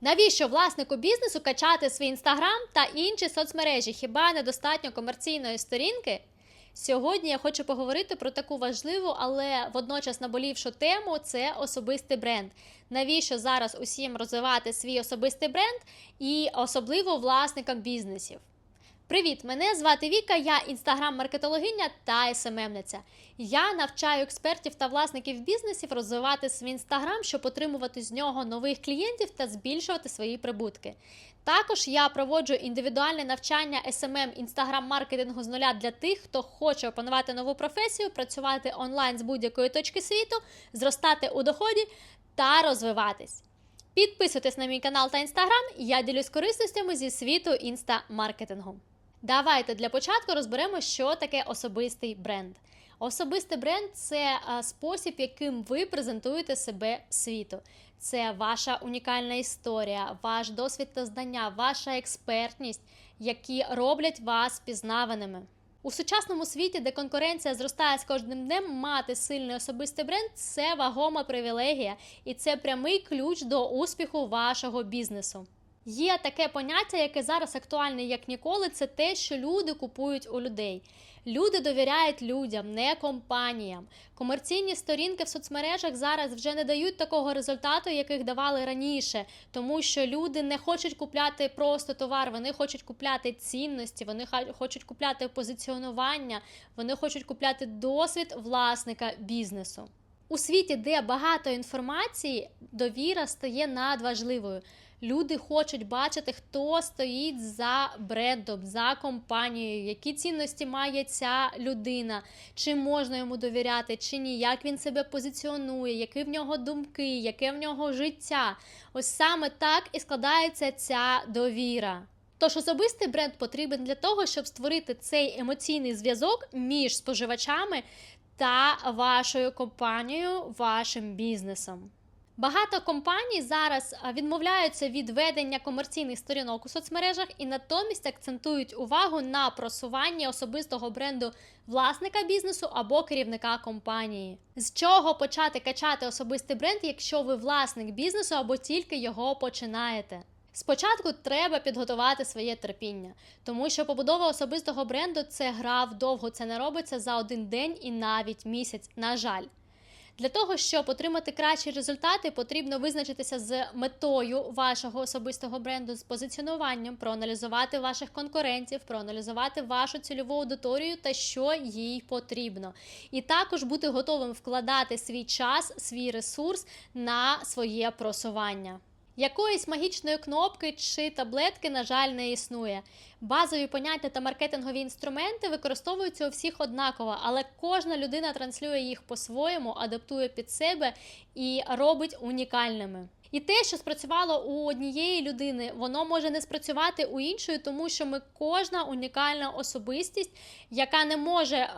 Навіщо власнику бізнесу качати свій інстаграм та інші соцмережі? Хіба недостатньо комерційної сторінки? Сьогодні я хочу поговорити про таку важливу, але водночас наболівшу тему це особистий бренд. Навіщо зараз усім розвивати свій особистий бренд і особливо власникам бізнесів? Привіт! Мене звати Віка, я інстаграм-маркетологиня та СММниця. Я навчаю експертів та власників бізнесів розвивати свій інстаграм, щоб отримувати з нього нових клієнтів та збільшувати свої прибутки. Також я проводжу індивідуальне навчання SMM інстаграм-маркетингу з нуля для тих, хто хоче опанувати нову професію, працювати онлайн з будь-якої точки світу, зростати у доході та розвиватись. Підписуйтесь на мій канал та інстаграм, я ділюсь корисностями зі світу інста-маркетингу. Давайте для початку розберемо, що таке особистий бренд. Особистий бренд це спосіб, яким ви презентуєте себе світу. Це ваша унікальна історія, ваш досвід та знання, ваша експертність, які роблять вас пізнаваними. У сучасному світі, де конкуренція зростає з кожним днем, мати сильний особистий бренд це вагома привілегія, і це прямий ключ до успіху вашого бізнесу. Є таке поняття, яке зараз актуальне як ніколи, це те, що люди купують у людей. Люди довіряють людям, не компаніям. Комерційні сторінки в соцмережах зараз вже не дають такого результату, яких давали раніше, тому що люди не хочуть купляти просто товар, вони хочуть купляти цінності, вони хочуть купляти позиціонування, вони хочуть купляти досвід власника бізнесу. У світі, де багато інформації, довіра стає надважливою. Люди хочуть бачити, хто стоїть за брендом, за компанією, які цінності має ця людина, чи можна йому довіряти, чи ні, як він себе позиціонує, які в нього думки, яке в нього життя. Ось саме так і складається ця довіра. Тож особистий бренд потрібен для того, щоб створити цей емоційний зв'язок між споживачами та вашою компанією, вашим бізнесом. Багато компаній зараз відмовляються від ведення комерційних сторінок у соцмережах і натомість акцентують увагу на просуванні особистого бренду власника бізнесу або керівника компанії. З чого почати качати особистий бренд, якщо ви власник бізнесу або тільки його починаєте? Спочатку треба підготувати своє терпіння, тому що побудова особистого бренду це гра вдовго, це не робиться за один день і навіть місяць. На жаль. Для того, щоб отримати кращі результати, потрібно визначитися з метою вашого особистого бренду, з позиціонуванням, проаналізувати ваших конкурентів, проаналізувати вашу цільову аудиторію та що їй потрібно. І також бути готовим вкладати свій час, свій ресурс на своє просування. Якоїсь магічної кнопки чи таблетки, на жаль, не існує. Базові поняття та маркетингові інструменти використовуються у всіх однаково, але кожна людина транслює їх по-своєму, адаптує під себе і робить унікальними. І те, що спрацювало у однієї людини, воно може не спрацювати у іншої, тому що ми кожна унікальна особистість, яка не може е,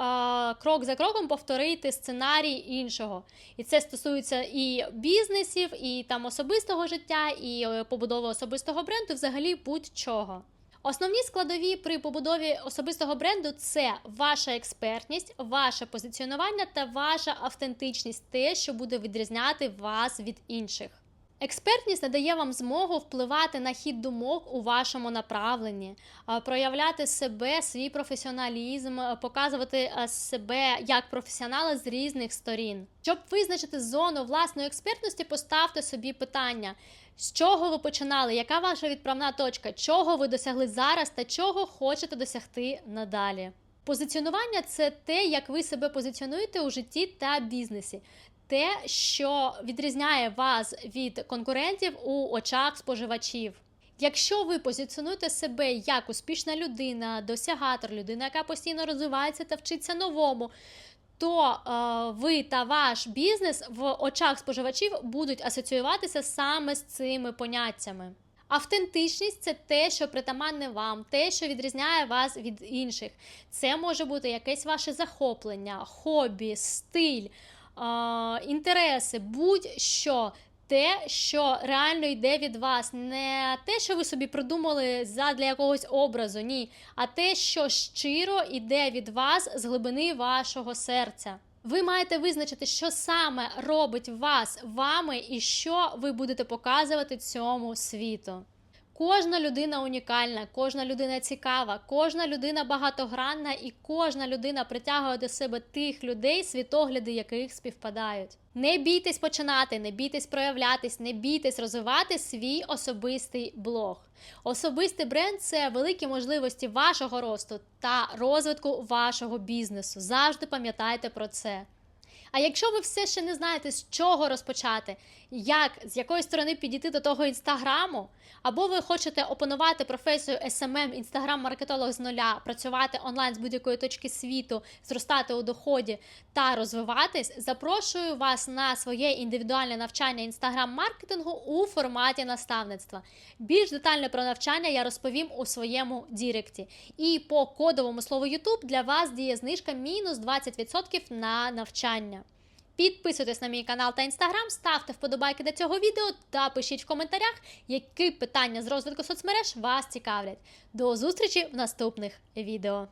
крок за кроком повторити сценарій іншого. І це стосується і бізнесів, і там особистого життя, і е, побудови особистого бренду, взагалі будь-чого. Основні складові при побудові особистого бренду це ваша експертність, ваше позиціонування та ваша автентичність, те, що буде відрізняти вас від інших. Експертність надає вам змогу впливати на хід думок у вашому направленні, проявляти себе, свій професіоналізм, показувати себе як професіонала з різних сторін. Щоб визначити зону власної експертності, поставте собі питання. З чого ви починали? Яка ваша відправна точка? Чого ви досягли зараз та чого хочете досягти надалі? Позиціонування це те, як ви себе позиціонуєте у житті та бізнесі. Те, що відрізняє вас від конкурентів у очах споживачів. Якщо ви позиціонуєте себе як успішна людина, досягатор, людина, яка постійно розвивається та вчиться новому, то е, ви та ваш бізнес в очах споживачів будуть асоціюватися саме з цими поняттями. Автентичність це те, що притаманне вам, те, що відрізняє вас від інших. Це може бути якесь ваше захоплення, хобі, стиль, інтереси, будь-що. Те, що реально йде від вас, не те, що ви собі придумали задля якогось образу, ні, а те, що щиро йде від вас з глибини вашого серця. Ви маєте визначити, що саме робить вас вами і що ви будете показувати цьому світу. Кожна людина унікальна, кожна людина цікава, кожна людина багатогранна і кожна людина притягує до себе тих людей, світогляди яких співпадають. Не бійтесь починати, не бійтесь проявлятись, не бійтесь розвивати свій особистий блог. Особистий бренд це великі можливості вашого росту та розвитку вашого бізнесу. Завжди пам'ятайте про це. А якщо ви все ще не знаєте, з чого розпочати, як з якої сторони підійти до того інстаграму, або ви хочете опанувати професію SMM, інстаграм-маркетолог з нуля, працювати онлайн з будь-якої точки світу, зростати у доході та розвиватись, запрошую вас на своє індивідуальне навчання інстаграм-маркетингу у форматі наставництва. Більш детально про навчання я розповім у своєму діректі. І по кодовому слову YouTube для вас діє знижка мінус 20% на навчання. Підписуйтесь на мій канал та інстаграм, ставте вподобайки до цього відео та пишіть в коментарях, які питання з розвитку соцмереж вас цікавлять. До зустрічі в наступних відео.